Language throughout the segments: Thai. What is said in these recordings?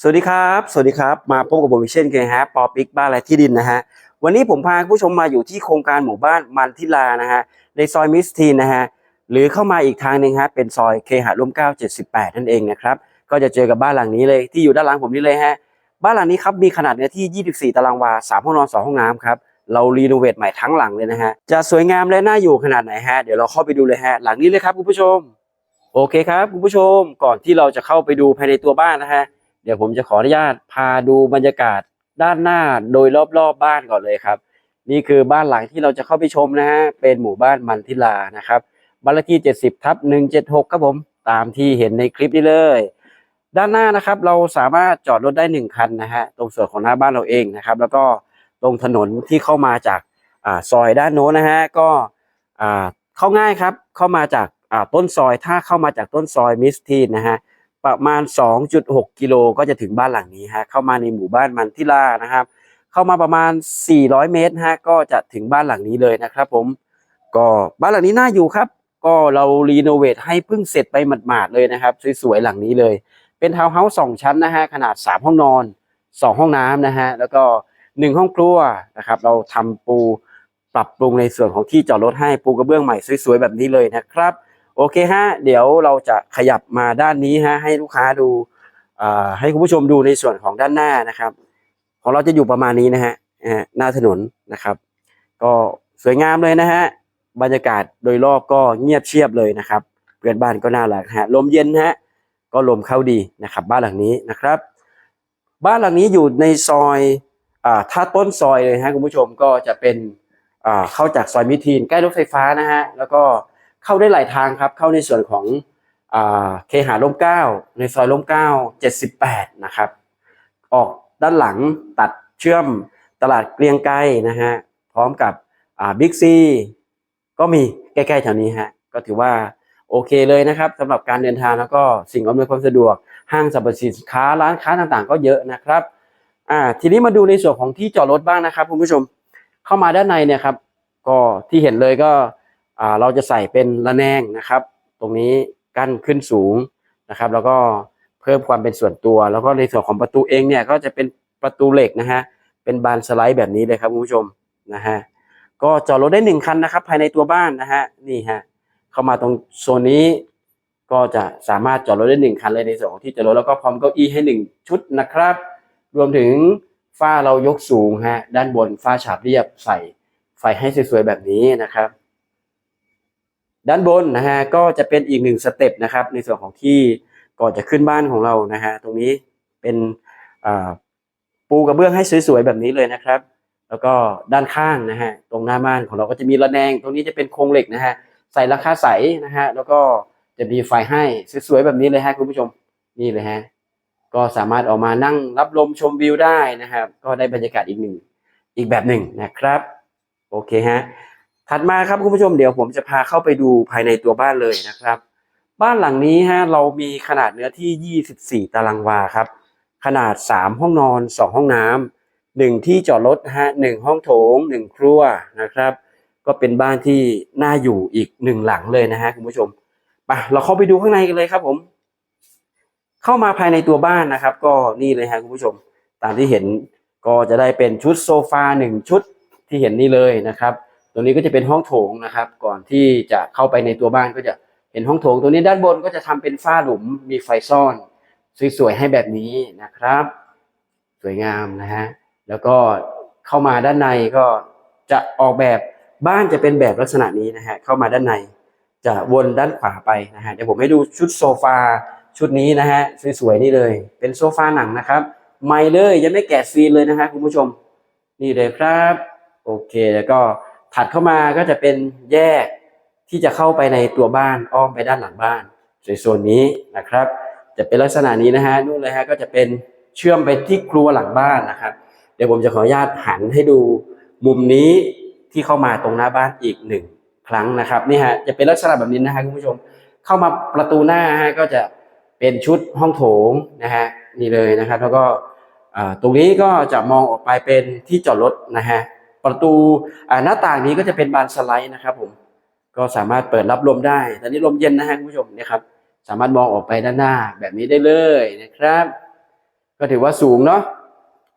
สวัสดีครับ สวัสดีครับ มาพบกับผมเช่นเคยฮะ ปอปิกบ้านและที่ดินนะฮะ วันนี้ผมพาผู้ชมมาอยู่ที่โครงการหมู่บ้านมันทิลานะฮะ ในซอยมิสทีนนะฮะ หรือเข้ามาอีกทางหนึ่งฮะ เป็นซอยเคหะร่มเก้า78นั่นเองนะครับ ก็จะเจอกับบ้านหลังนี้เลยที่อยู่ด้านหลังผมนี่เลยฮะ บ้านหลังนี้ครับมีขนาดเนื้อที่ 24 ตารางวา 3 ห้องนอน 2 ห้องน้ำครับ เรารีโนเวทใหม่ทั้งหลังเลยนะฮะ จะสวยงามและน่าอยู่ขนาดไหนฮะ เดี๋ยวเราเข้าไปดูเลยฮะ หลังนี้เลยครับคุณผู้ชม โอเคครับคุณผู้ชม ก่อนที่เราจะเข้าไปดูภายในตัวบ้านนะฮะ ดี๋ยวผมจะขออนุญาตพาดูบรรยากาศด้านหน้าโดยรอบๆบบ้านก่อนเลยครับ นี่คือบ้านหลังที่เราจะเข้าไปชมนะฮะเป็นหมู่บ้านมันทิลานะครับบ้านเลขที่70ทับ176ครับผมตามที่เห็นในคลิปนี้เลย ด้านหน้านะครับเราสามารถจอดรถได้หนึ่งคันนะฮะตรงส่วนของหน้าบ้านเราเองนะครับ แล้วก็ตรงถนนที่เข้ามาจากอาซอยด้านโน้นนะฮะก็เข้าง่ายครับเข้ามาจากต้นซอยถ้าเข้ามาจากต้นซอยมิสทีนนะฮะ ประมาณ 2.6 กิโลก็จะถึงบ้านหลังนี้ฮะเข้ามาในหมู่บ้านมันทิลานะครับ เข้ามาประมาณ 400 เมตรฮะก็จะถึงบ้านหลังนี้เลยนะครับ ผมก็บ้านหลังนี้น่าอยู่ครับ ก็เรารีโนเวทให้เพิ่งเสร็จไปหมาดๆเลยนะครับ สวยๆหลังนี้เลย เป็นทาวน์เฮาส์สองชั้นนะฮะขนาด 3 ห้องนอน 2 ห้องน้ำนะฮะแล้วก็ 1 ห้องครัวนะครับ เราทำปูปรับปรุงในส่วนของที่จอดรถให้ปูกระเบื้องใหม่สวยๆแบบนี้เลยนะครับ โอเคฮะเดี๋ยวเราจะขยับมาด้านนี้ฮะให้ลูกค้าดูให้คุณผู้ชมดูในส่วนของด้านหน้านะครับ ของเราจะอยู่ประมาณนี้นะฮะหน้าถนนนะครับ ก็สวยงามเลยนะฮะบรรยากาศโดยรอบก็เงียบเชียบเลยนะครับเพื่อนบ้านก็น่ารักฮะลมเย็นฮะก็ลมเข้าดีนะครับ บ้านหลังนี้นะครับ บ้านหลังนี้อยู่ในซอยอ่าถ้าต้นซอยเลยฮะคุณผู้ชมก็จะเป็นอ่าเข้าจากซอยมิตรทีนใกล้รถไฟฟ้านะฮะแล้วก็ เข้าได้หลายทางครับ เข้าในส่วนของเคหาร่มเก้าในซอยร่มเก้า78นะครับ ออกด้านหลังตัดเชื่อมตลาดเกลียงไกรนะฮะพร้อมกับบิ๊กซีก็มีใกล้ๆแถวนี้ฮะก็ถือว่าโอเคเลยนะครับสำหรับการเดินทางแล้วก็สิ่งอำนวยความสะดวก ห้างสรรพสินค้าร้านค้าต่างๆ ก็เยอะนะครับอ่าทีนี้มาดูในส่วนของที่จอดรถบ้างนะครับคุณผู้ชมเข้ามาด้านในเนี่ยครับก็ที่เห็นเลยก็ เราจะใส่เป็นระแนงนะครับ ตรงนี้กั้นขึ้นสูงนะครับ แล้วก็เพิ่มความเป็นส่วนตัว แล้วก็ในส่วนของประตูเองเนี่ยก็จะเป็นประตูเหล็กนะฮะเป็นบานสไลด์แบบนี้เลยครับคุณผู้ชมนะฮะก็จอดรถได้หนึ่งคันนะครับ ภายในตัวบ้านนะฮะนี่ฮะเข้ามาตรงโซนนี้ก็จะสามารถจอดรถได้หนึ่งคันเลยในส่วนของที่จอดรถแล้วก็พร้อมเก้าอี้ให้หนึ่งชุดนะครับ รวมถึงฝ้าเรายกสูงฮะด้านบนฝ้าฉาบเรียบใส่ไฟให้สวยๆแบบนี้นะครับ ด้านบนนะฮะก็จะเป็นอีกหนึ่งสเต็ปนะครับ ในส่วนของที่ก่อนจะขึ้นบ้านของเรานะฮะตรงนี้เป็นปูกระเบื้องให้สวยๆแบบนี้เลยนะครับ แล้วก็ด้านข้างนะฮะตรงหน้าบ้านของเราก็จะมีระแนง ตรงนี้จะเป็นโครงเหล็กนะฮะใส่ราคาใสนะฮะแล้วก็จะมีไฟให้สวยๆแบบนี้เลยฮะคุณผู้ชมนี่เลยฮะก็สามารถออกมานั่งรับลมชมวิวได้นะครับ ก็ได้บรรยากาศอีกหนึ่งอีกแบบหนึ่งนะครับ โอเคฮะ ถัดมาครับคุณผู้ชมเดี๋ยวผมจะพาเข้าไปดูภายในตัวบ้านเลยนะครับ บ้านหลังนี้ฮะเรามีขนาดเนื้อที่ 24 ตารางวาครับ ขนาด 3 ห้องนอน 2 ห้องน้ำหนึ่งที่จอดรถฮะหห้องโถงหนึ่งครัวนะครับ ก็เป็นบ้านที่น่าอยู่อีกหนึ่งหลังเลยนะฮะคุณผู้ชมไปเราเข้าไปดูข้างในกันเลยครับผม เข้ามาภายในตัวบ้านนะครับ ก็นี่เลยฮะคุณผู้ชม ตามที่เห็นก็จะได้เป็นชุดโซฟาหนึ่งชุดที่เห็นนี่เลยนะครับ รงนี้ก็จะเป็นห้องโถงนะครับ ก่อนที่จะเข้าไปในตัวบ้านก็จะเห็นห้องโถงตรงนี้ด้านบนก็จะทำเป็นฝ้าหลุมมีไฟซ่อนสวยๆให้แบบนี้นะครับ สวยงามนะฮะแล้วก็เข้ามาด้านในก็จะออกแบบบ้านจะเป็นแบบลักษณะนี้นะฮะเข้ามาด้านในจะวนด้านขวาไปนะฮะเดี๋ยวผมให้ดูชุดโซฟาชุดนี้นะฮะสวยๆนี่เลย เป็นโซฟาหนังนะครับใหม่เลยยังไม่แกะซีนเลยนะฮะคุณผู้ชม นี่เลยครับ โอเคแล้วก็ ถัดเข้ามาก็จะเป็นแยกที่จะเข้าไปในตัวบ้านอ้อมไปด้านหลังบ้านในโซนนี้นะครับ จะเป็นลักษณะนี้นะฮะนู่นเลยฮะก็จะเป็นเชื่อมไปที่ครัวหลังบ้านนะครับ เดี๋ยวผมจะขออนุญาตหันให้ดูมุมนี้ที่เข้ามาตรงหน้าบ้านอีกหนึ่งครั้งนะครับนี่ฮะจะเป็นลักษณะแบบนี้นะฮะคุณผู้ชม เข้ามาประตูหน้าฮะก็จะเป็นชุดห้องโถงนะฮะนี่เลยนะครับ แล้วก็ตรงนี้ก็จะมองออกไปเป็นที่จอดรถนะฮะ ประตูหน้าต่างนี้ก็จะเป็นบานสไลด์นะครับ ผมก็สามารถเปิดรับลมได้ ตอนนี้ลมเย็นนะฮะคุณผู้ชมเนี่ยครับ สามารถมองออกไปด้านหน้าแบบนี้ได้เลยนะครับ ก็ถือว่าสูงเนาะ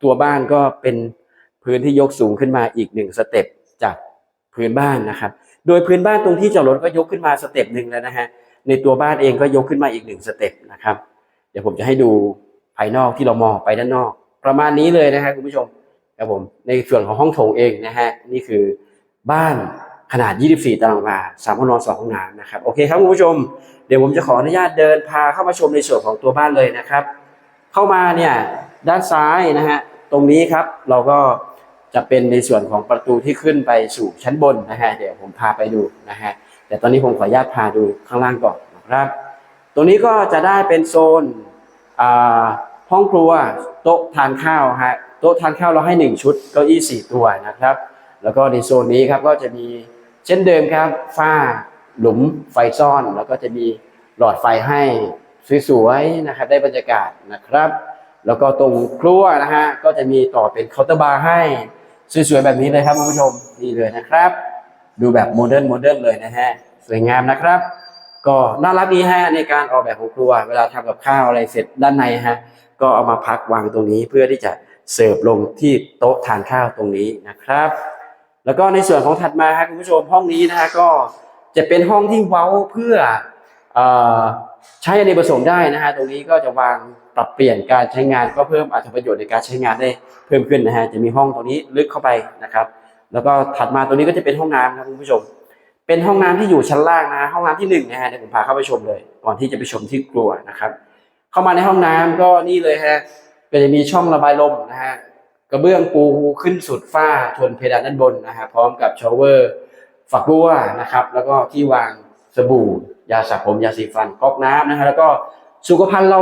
ตัวบ้านก็เป็นพื้นที่ยกสูงขึ้นมาอีกหนึ่งสเต็ปจากพื้นบ้านนะครับ โดยพื้นบ้านตรงที่จอดรถก็ยกขึ้นมาสเต็ปหนึ่งแล้วนะฮะในตัวบ้านเองก็ยกขึ้นมาอีกหนึ่งสเต็ปนะครับ เดี๋ยวผมจะให้ดูภายนอกที่เรามองไปด้านนอก ประมาณนี้เลยนะฮะคุณผู้ชม ครับผมในส่วนของห้องโถงเองนะฮะนี่คือบ้านขนาด 24 ตารางวาสามห้องนอนสองห้องน้ำนะครับโอเคครับคุณผู้ชม เดี๋ยวผมจะขออนุญาตเดินพาเข้ามาชมในส่วนของตัวบ้านเลยนะครับ เข้ามาเนี่ยด้านซ้ายนะฮะตรงนี้ครับเราก็จะเป็นในส่วนของประตูที่ขึ้นไปสู่ชั้นบนนะฮะเดี๋ยวผมพาไปดูนะฮะแต่ตอนนี้ผมขออนุญาตพาดูข้างล่างก่อนนะครับ ตรงนี้ก็จะได้เป็นโซนอ่า ห้องครัวโต๊ะทานข้าวฮะโต๊ะทานข้าวเราให้หนึ่งชุดเก้าอี้สตัวนะครับ แล้วก็ในโซนนี้ครับก็จะมีเช่นเดิมครับฝ้าหลุมไฟซ่อน แล้วก็จะมีหลอดไฟให้สวยๆนะครับได้บรรยากาศนะครับ แล้วก็ตรงครัวนะฮะก็จะมีต่อเป็นเคาน์เตอร์บาร์ให้สวยๆแบบนี้เลยครับคุณผู้ชมนี่เลยนะครับ ดูแบบโมเดิร์นโมเดิร์นเลยนะฮะสวยงามนะครับ ก็น่ารักดีฮะในการออกแบบของครัว เวลาทำกับข้าวอะไรเสร็จด้านในฮะ ก็เอามาพักวางตรงนี้เพื่อที่จะเสิร์ฟลงที่โต๊ะทานข้าวตรงนี้นะครับ แล้วก็ในส่วนของถัดมาครับคุณผู้ชมห้องนี้นะฮะก็จะเป็นห้องที่เว้าเพื่ออใช้อเนกประสงค์ได้นะฮะตรงนี้ก็จะวางปรับเปลี่ยนการใช้งานก็เพิ่มอัตประโยชน์ในการใช้งานได้เพิ่มขึ้นนะฮะจะมีห้องตรงนี้ลึกเข้าไปนะครับ แล้วก็ถัดมาตรงนี้ก็จะเป็นห้องน้ำครับคุณผู้ชม เป็นห้องน้ำที่อยู่ชั้นล่างนะฮะห้องน้ำที่หนึ่งนะฮะเดี๋ยวผมพาเข้าไปชมเลย ก่อนที่จะไปชมที่ครัวนะครับ เข้ามาในห้องน้ำก็นี่เลยฮะก็จะมีช่องระบายลมนะฮะกระเบื้องปูขึ้นสุดฝ้าชนเพดานด้านบนนะฮะพร้อมกับชาวเวอร์ฝักบัวนะครับ แล้วก็ที่วางสบู่ ยาสระผมยาสีฟันก๊อกน้ำนะฮะแล้วก็สุขภัณฑ์เรา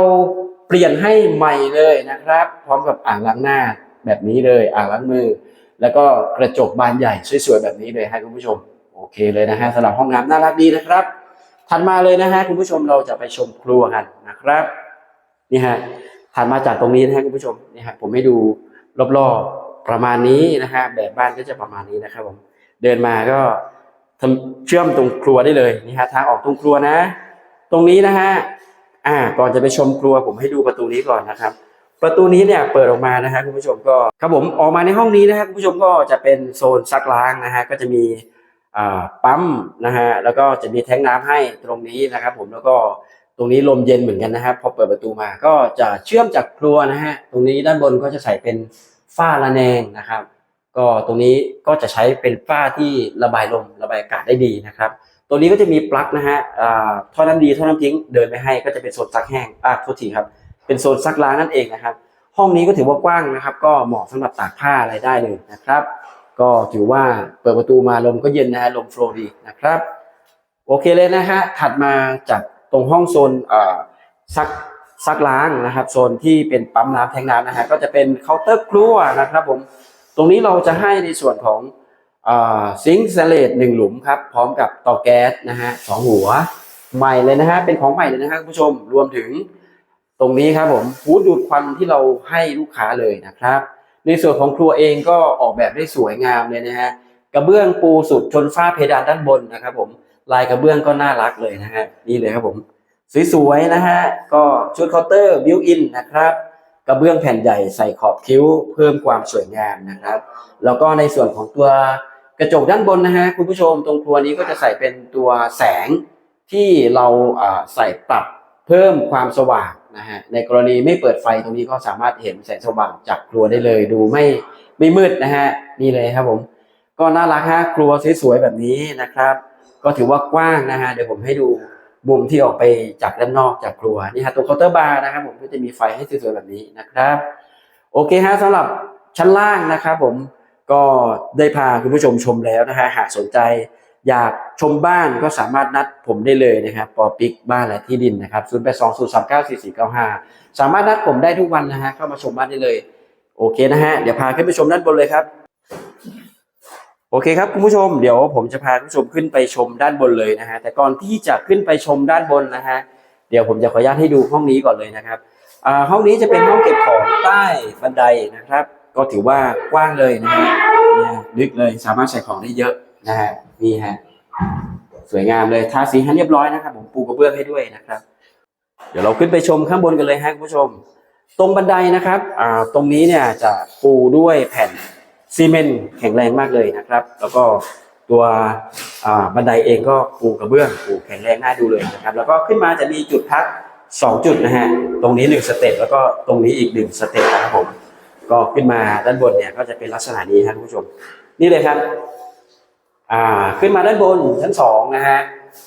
เปลี่ยนให้ใหม่เลยนะครับ พร้อมกับอ่างล้างหน้าแบบนี้เลยอ่างล้างมือ แล้วก็กระจกบานใหญ่สวยๆแบบนี้เลยให้คุณผู้ชมโอเคเลยนะฮะสำหรับห้องน้ำน่ารักดีนะครับถัดมาเลยนะฮะคุณผู้ชมเราจะไปชมครัวกันนะครับ นี่ฮะถัดมาจากตรงนี้นะฮะคุณผู้ชมนี่ฮะผมให้ดูรอบๆประมาณนี้นะฮะแบบบ้านก็จะประมาณนี้นะครับผมเดินมาก็เชื่อมตรงครัวได้เลยนี่ฮะทางออกตรงครัวนะ ตรงนี้นะฮะอ่าก่อนจะไปชมครัวผมให้ดูประตูนี้ก่อนนะครับ ประตูนี้เนี่ยเปิดออกมานะฮะคุณผู้ชมก็ครับผมออกมาในห้องนี้นะฮะคุณผู้ชมก็จะเป็นโซนซักล้างนะฮะก็จะมีอ่าปั๊มนะฮะแล้วก็จะมีแท้งน้ำให้ตรงนี้นะครับ ผมแล้วก็ ตรงนี้ลมเย็นเหมือนกันนะครับ พอเปิดประตูมาก็จะเชื่อมจากครัวนะฮะ ตรงนี้ด้านบนก็จะใส่เป็นฝ้าระแนงนะครับ ก็ตรงนี้ก็จะใช้เป็นฝ้าที่ระบายลมระบายอากาศได้ดีนะครับ ตัวนี้ก็จะมีปลั๊กนะฮะอ่าท่อน้ำดีท่อน้ำทิ้งเดินไปให้ก็จะเป็นโซนซักแห้งอ่าโทษทีครับ เป็นโซนซักล้างนั่นเองนะครับ ห้องนี้ก็ถือว่ากว้างนะครับ ก็เหมาะสำหรับตากผ้าอะไรได้เลยนะครับ ก็ถือว่าเปิดประตูมาลมก็เย็นนะฮะลมโฟล์ดีนะครับ โอเคเลยนะฮะถัดมาจาก ตรงห้องโซนซักซักล้างนะครับ โซนที่เป็นปั๊มน้ำแทงน้ำนะฮะก็จะเป็นเคาน์เตอร์ครัวนะครับผมตรงนี้เราจะให้ในส่วนของซิงค์สเลตหนึ่งหลุมครับ พร้อมกับเตาแก๊สนะฮะสองหัวใหม่เลยนะฮะเป็นของใหม่เลยนะฮะคุณผู้ชมรวมถึงตรงนี้ครับผมฮูดดูดควันที่เราให้ลูกค้าเลยนะครับ ในส่วนของครัวเองก็ออกแบบได้สวยงามเลยนะฮะกระเบื้องปูสุดชนฝ้าเพดานด้านบนนะครับผม ลายกระเบื้องก็น่ารักเลยนะฮะนี่เลยครับผม สวยๆนะฮะก็ชุดเคาน์เตอร์บิวอินนะครับกระเบื้องแผ่นใหญ่ใส่ขอบคิ้ว เพิ่มความสวยงามนะครับ แล้วก็ในส่วนของตัวกระจกด้านบนนะฮะคุณผู้ชมตรงครัวนี้ก็จะใส่เป็นตัวแสงที่เราใส่ปรับเพิ่มความสว่างนะฮะในกรณีไม่เปิดไฟตรงนี้ก็สามารถเห็นแสงสว่างจากครัวได้เลย ดูไม่ไม่มืดนะฮะนี่เลยครับผม ก็น่ารักฮะครัวสวยๆแบบนี้นะครับ ก็ถือว่ากว้างนะฮะเดี๋ยวผมให้ดูมุมที่ออกไปจากด้านนอกจากครัวนี่ฮะตรงเคาน์เตอร์บาร์นะครับผมก็จะมีไฟให้สวยๆแบบนี้นะครับ โอเคฮะสำหรับชั้นล่างนะครับผมก็ได้พาคุณผู้ชมชมแล้วนะฮะหากสนใจอยากชมบ้านก็สามารถนัดผมได้เลยนะครับปอปิกบ้านและที่ดินนะครับ0 8 2 0 3 9 4 4 9 5สามารถนัดผมได้ทุกวันนะฮะเข้ามาชมบ้านได้เลย โอเคนะฮะเดี๋ยวพาขึ้นไปชมด้านบนเลยครับ โอเคครับคุณผู้ชมเดี๋ยวผมจะพาคุณผู้ชมขึ้นไปชมด้านบนเลยนะฮะแต่ก่อนที่จะขึ้นไปชมด้านบนนะฮะเดี๋ยวผมจะขออนุญาตให้ดูห้องนี้ก่อนเลยนะครับห้องนี้จะเป็นห้องเก็บของใต้บันไดนะครับ ก็ถือว่ากว้างเลยนะฮะเนี่ยลึกเลยสามารถใส่ของได้เยอะนะฮะนี่ฮะสวยงามเลยทาสีให้เรียบร้อยนะครับ ผมปูกระเบื้องให้ด้วยนะครับ เดี๋ยวเราขึ้นไปชมข้างบนกันเลยฮะคุณผู้ชม ตรงบันไดนะครับตรงนี้เนี่ยจะปูด้วยแผ่น ซีเมนต์แข็งแรงมากเลยนะครับ แล้วก็ตัวบันไดเองก็ปูกระเบื้องปูแข็งแรงน่าดูเลยนะครับ แล้วก็ขึ้นมาจะมีจุดพักสองจุดนะฮะตรงนี้หนึ่งสเต็ปแล้วก็ตรงนี้อีกหนึ่งสเต็ปนะครับผมก็ขึ้นมาด้านบนเนี่ยก็จะเป็นลักษณะนี้ครับคุณผู้ชม นี่เลยครับอ่าขึ้นมาด้านบนชั้นสองนะฮะ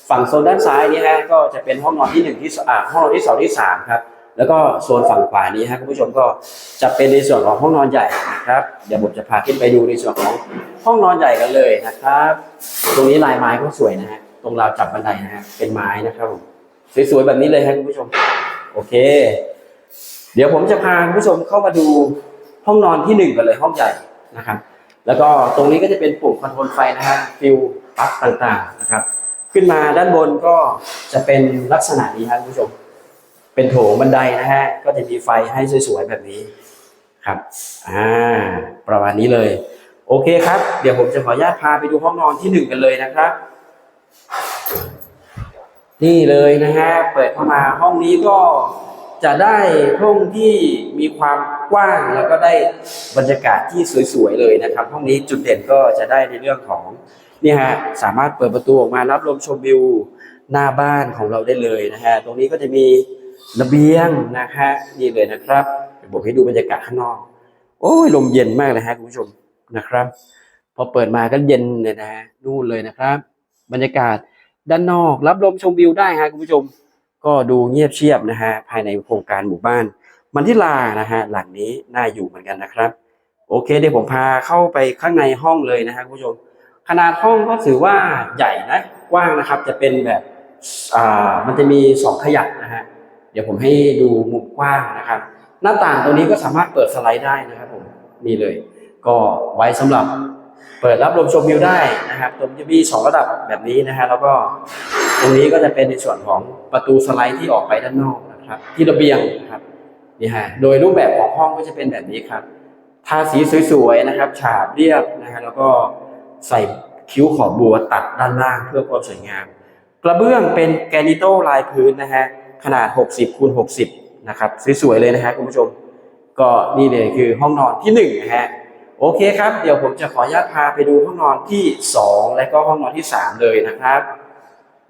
ฝั่งโซนด้านซ้ายนี่ฮะก็จะเป็นห้องนอนที่หนึ่งที่ห้องนอนที่สองที่สามครับ แล้วก็โซนฝั่งขวานี้ฮะคุณผู้ชมก็จะเป็นในส่วนของห้องนอนใหญ่นะครับ เดี๋ยวผมจะพาขึ้นไปดูในส่วนของห้องนอนใหญ่กันเลยนะครับ ตรงนี้ลายไม้ก็สวยนะฮะตรงราวจับบันไดนะฮะเป็นไม้นะครับผมสวยๆแบบนี้เลยครับคุณผู้ชม โอเค เดี๋ยวผมจะพาคุณผู้ชมเข้ามาดูห้องนอนที่หนึ่งกันเลยห้องใหญ่นะครับ แล้วก็ตรงนี้ก็จะเป็นปุ่มคอนโทรลไฟนะฮะฟิวปลั๊กต่างๆนะครับ ขึ้นมาด้านบนก็จะเป็นลักษณะนี้ครับคุณผู้ชม เป็นโถงบันไดนะฮะ ก็จะมีไฟให้สวยๆแบบนี้ครับ อ่า ประมาณนี้เลย โอเคครับ เดี๋ยวผมจะขออนุญาตพาไปดูห้องนอนที่หนึ่งกันเลยนะครับ นี่เลยนะฮะ เปิดเข้ามาห้องนี้ก็จะได้ห้องที่มีความกว้างแล้วก็ได้บรรยากาศที่สวยๆเลยนะครับ ห้องนี้จุดเด่นก็จะได้ในเรื่องของนี่ฮะสามารถเปิดประตูออกมารับลมชมวิวหน้าบ้านของเราได้เลยนะฮะ ตรงนี้ก็จะมี ระเบียงนะฮะนี่เลยนะครับเดี๋ยวผมให้ดูบรรยากาศข้างนอก โอ้ยลมเย็นมากเลยฮะคุณผู้ชมนะครับพอเปิดมาก็เย็นเลยนะฮะนู่นเลยนะครับ บรรยากาศด้านนอกรับลมชมวิวได้ฮะคุณผู้ชม ก็ดูเงียบเชียบนะฮะภายในโครงการหมู่บ้าน มันทิลานะฮะหลังนี้น่าอยู่เหมือนกันนะครับ โอเคเดี๋ยวผมพาเข้าไปข้างในห้องเลยนะฮะคุณผู้ชม ขนาดห้องก็ถือว่าใหญ่นะกว้างนะครับ จะเป็นแบบอ่ามันจะมีสองขยักนะฮะ เดี๋ยวผมให้ดูมุมกว้างนะครับ หน้าต่างตรงนี้ก็สามารถเปิดสไลด์ได้นะครับผมนี่เลย ก็ไว้สำหรับเปิดรับลมชมวิวได้นะครับตรงจะมีสองระดับแบบนี้นะฮะแล้วก็ตรงนี้ก็จะเป็นในส่วนของประตูสไลด์ที่ออกไปด้านนอกนะครับ ที่ระเบียงนะครับนี่ฮะโดยรูปแบบของห้องก็จะเป็นแบบนี้ครับทาสีสวยๆนะครับ ฉาบเรียบนะฮะแล้วก็ใส่คิ้วขอบบัวตัดด้านล่างเพื่อความสวยงาม กระเบื้องเป็นแกนิโตลายพื้นนะฮะ ขนาด 60คูณ60 นะครับ สวยๆเลยนะฮะคุณผู้ชม ก็นี่เลยคือห้องนอนที่หนึ่งนะฮะโอเคครับ เดี๋ยวผมจะขออนุญาตพาไปดูห้องนอนที่สองและก็ห้องนอนที่สามเลยนะครับ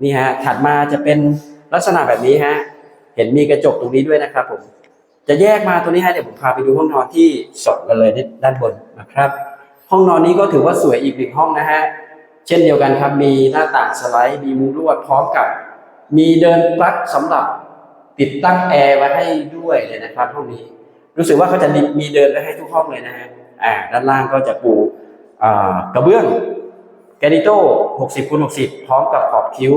นี่ฮะถัดมาจะเป็นลักษณะแบบนี้ฮะเห็นมีกระจกตรงนี้ด้วยนะครับผมจะแยกมาตัวนี้ฮะเดี๋ยวผมพาไปดูห้องนอนที่สองกันเลยด้านบนนะครับ ห้องนอนนี้ก็ถือว่าสวยอีกหนึ่งห้องนะฮะเช่นเดียวกันครับมีหน้าต่างสไลด์มีมุ้งลวดพร้อมกับ มีเดินปลั๊กสำหรับติดตั้งแอร์ไว้ให้ด้วยเลยนะครับห้องนี้ รู้สึกว่าเขาจะมีเดินไว้ให้ทุกห้องเลยนะฮะอ่าด้านล่างก็จะปูกระเบื้องแกนิโต้60คูณ60 พร้อมกับขอบคิ้ว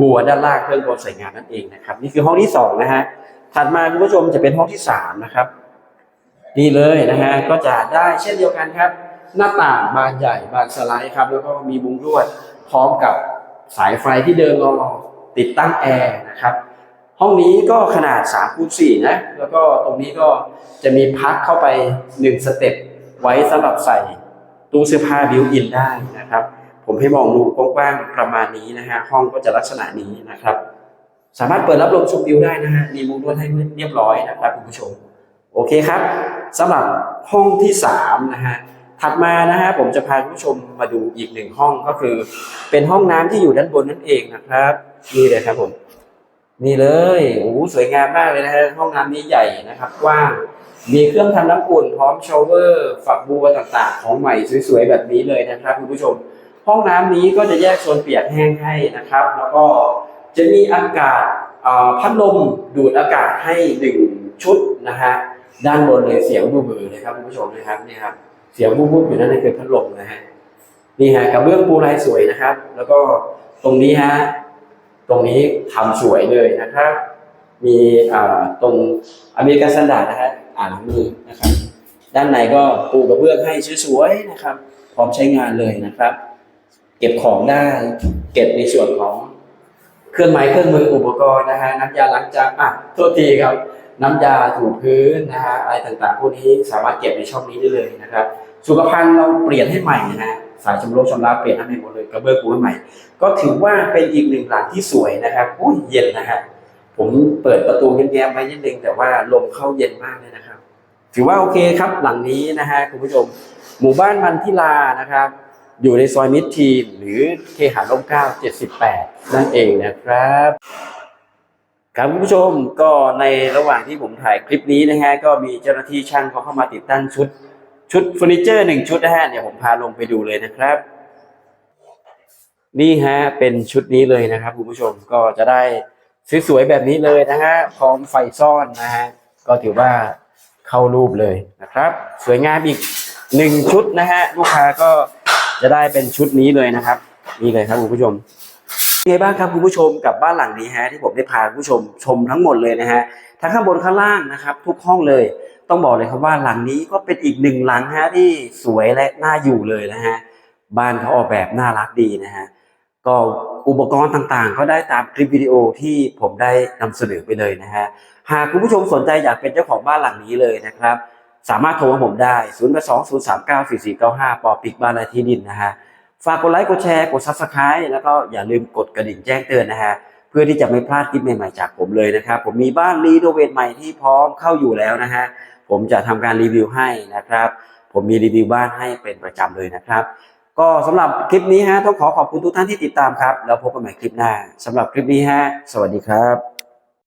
บัวด้านล่างเพื่อความสวยงามนั่นเองนะครับ นี่คือห้องที่สองนะฮะถัดมาคุณผู้ชมจะเป็นห้องที่สามนะครับนี่เลยนะฮะก็จะได้เช่นเดียวกันครับ หน้าต่างบานใหญ่บานสไลด์ครับ แล้วก็มีมุ้งลวดพร้อมกับสายไฟที่เดินรอ ติดตั้งแอร์นะครับ ห้องนี้ก็ขนาด3คูณ4นะ แล้วก็ตรงนี้ก็จะมีพักเข้าไป 1 สเต็ปไว้สำหรับใส่ตู้เสื้อผ้าบิวอินได้นะครับ ผมให้มองดูกว้างๆประมาณนี้นะฮะ ห้องก็จะลักษณะนี้นะครับ สามารถเปิดรับลมชมวิวได้นะฮะ มีมุ้งลวดให้เรียบร้อยนะครับคุณผู้ชม โอเคครับสำหรับห้องที่สามนะฮะ ถัดมานะฮะผมจะพาคุณผู้ชมมาดูอีกหนึ่งห้องก็คือ เป็นห้องน้ำที่อยู่ด้านบนนั่นเองนะครับนี่เลยครับผมนี่เลยโอ้โหสวยงามมากเลยนะฮะห้องน้ำนี้ใหญ่นะครับกว้างมีเครื่องทำน้ำอุ่นพร้อมชาวเวอร์ ฝักบัวต่างๆ ของใหม่สวยๆแบบนี้เลยนะครับคุณผู้ชม ห้องน้ำนี้ก็จะแยกโซนเปียกแห้งให้นะครับ แล้วก็จะมีอากาศพัดลมดูดอากาศให้หนึ่งชุดนะฮะด้านบนเลยเสียงบูบือเลยครับคุณผู้ชมนะครับนี่ครับ เสียงบูบๆอยู่นั่นคือพัดลมนะฮะนี่ฮะกระเบื้องปูลายสวยนะครับ แล้วก็ตรงนี้ฮะตรงนี้ทำสวยเลยนะครับ มีตรงอเมริกันสแตนดาร์ดนะฮะอ่านมือนะครับ ด้านในก็ปูกระเบื้องให้สวยๆนะครับ พร้อมใช้งานเลยนะครับ เก็บของได้เก็บในส่วนของ เครื่องไม้เครื่องมืออุปกรณ์นะฮะน้ำยาล้างจานอะโทษทีครับ น้ำยาถูพื้นนะฮะอะไรต่างๆพวกนี้สามารถเก็บในช่องนี้ได้เลยนะครับสุขภัณฑ์เราเปลี่ยนให้ใหม่นะฮะสายชำรุชำระเปลี่ยนให้ใหม่หมดเลยกระเบื้องปูให้ใหม่ ก็ถือว่าเป็นอีกหนึ่งหลังที่สวยนะครับอุ้ยเย็นนะฮะผมเปิดประตูแง้มๆไว้นิดนึงแต่ว่าลมเข้าเย็นมากเลยนะครับ ถือว่าโอเคครับหลังนี้นะฮะคุณผู้ชม หมู่บ้านมันทิลานะครับ อยู่ในซอยมิตรทีหรือเคหาร่มเก้า78นั่นเองนะครับครับคุณผู้ชมก็ในระหว่างที่ผมถ่ายคลิปนี้นะฮะก็มีเจ้าหน้าที่ช่างเขาเข้ามาติดตั้งชุด ชุดเฟอร์นิเจอร์หนึ่งชุดนะฮะเดี๋ยวผมพาลงไปดูเลยนะครับ นี่ฮะเป็นชุดนี้เลยนะครับคุณผู้ชมก็จะได้สวยๆแบบนี้เลยนะฮะพร้อมไฟซ่อนนะฮะก็ถือว่าเข้ารูปเลยนะครับ สวยงามอีกหนึ่งชุดนะฮะลูกค้าก็ จะได้เป็นชุดนี้เลยนะครับนี่เลยครับคุณผู้ชมเป็นไงบ้างครับคุณผู้ชมกับบ้านหลังนี้ฮะที่ผมได้พาคุณผู้ชมชมทั้งหมดเลยนะฮะทั้งข้างบนข้างล่างนะครับ ทุกห้องเลย ต้องบอกเลยครับว่าหลังนี้ก็เป็นอีกหนึ่งหลังฮะที่สวยและน่าอยู่เลยนะฮะบ้านเขาออกแบบน่ารักดีนะฮะก็อุปกรณ์ต่างๆ ก็ได้ตามคลิปวิดีโอที่ผมได้นำเสนอไปเลยนะฮะหากคุณผู้ชมสนใจอยากเป็นเจ้าของบ้านหลังนี้เลยนะครับ สามารถโทรมาผมได้ 0 2 0 3 9 4 4 9 5 ปอปิกบ้านและที่ดินนะฮะ ฝากกดไลค์ กดแชร์ กด subscribe แล้วก็อย่าลืมกดกระดิ่งแจ้งเตือนนะฮะ เพื่อที่จะไม่พลาดคลิปใหม่ๆจากผมเลยนะครับ ผมมีบ้านรีโนเวทใหม่ที่พร้อมเข้าอยู่แล้วนะฮะ ผมจะทำการรีวิวให้นะครับ ผมมีรีวิวบ้านให้เป็นประจำเลยนะครับ ก็สำหรับคลิปนี้ฮะต้องขอขอบคุณทุกท่านที่ติดตามครับ แล้วพบกันใหม่คลิปหน้าสำหรับคลิปนี้ฮะ สวัสดีครับ